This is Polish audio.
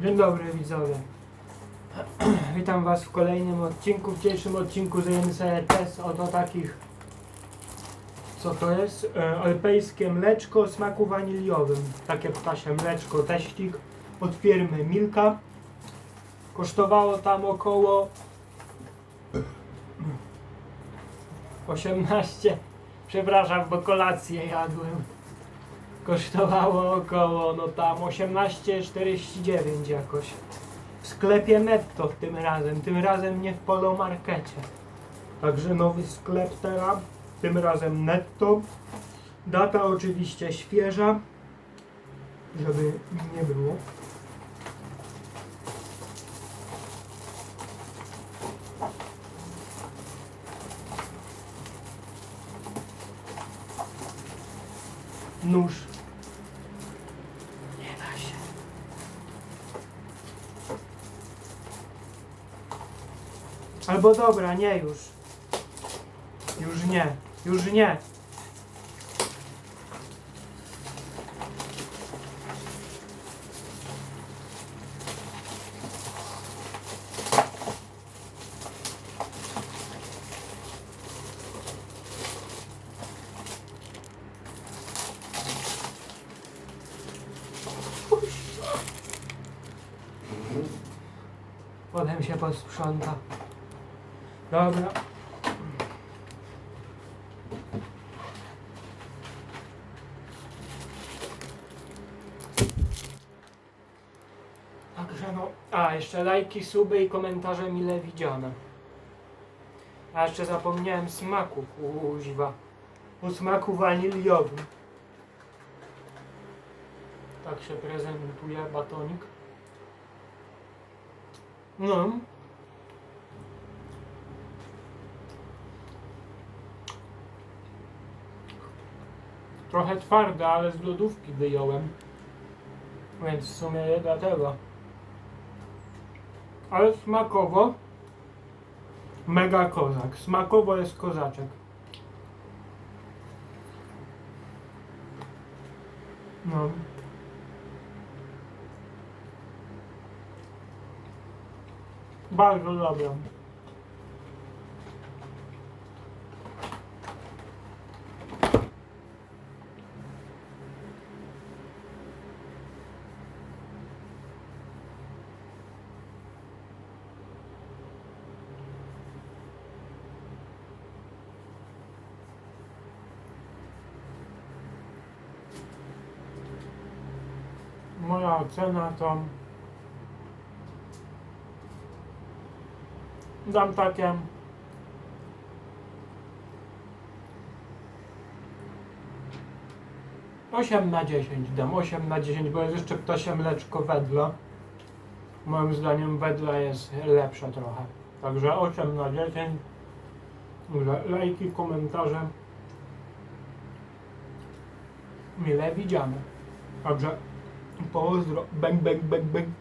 Dzień dobry widzowie. Witam was w kolejnym odcinku. W dzisiejszym odcinku zajmiemy sobie test oto takich co to jest? E, alpejskie mleczko o smaku waniliowym. Takie ptasie mleczko, teścik od firmy Milka. Kosztowało tam około 18 przepraszam, bo kolację jadłem. Kosztowało około, no tam 18,49 jakoś. W sklepie netto tym razem, tym razem nie w polomarkecie. Także nowy sklep teraz, tym razem netto. Data oczywiście świeża, żeby nie było. Nóż. Nie da się. Albo dobra, nie już. Już nie, już nie. Potem się posprząta. Dobra. Także no. A, jeszcze lajki, suby i komentarze mile widziane. A jeszcze zapomniałem smaku, kuźwa. O smaku waniliowym. Tak się prezentuje batonik. No. Trochę twarde, ale z lodówki wyjąłem. Więc w sumie dlatego. Ale smakowo mega kozak. Smakowo jest kozaczek. No. Bardzo dobre. Moja ocena to dam takie osiem na 10 dam 8 na 10, bo jest jeszcze ptasie mleczko wedle. Moim zdaniem wedle jest lepsze trochę. Także 8 na 10. Także lajki, komentarze. Mile widziane. Także pozdro. Bang, bang, bang, bang.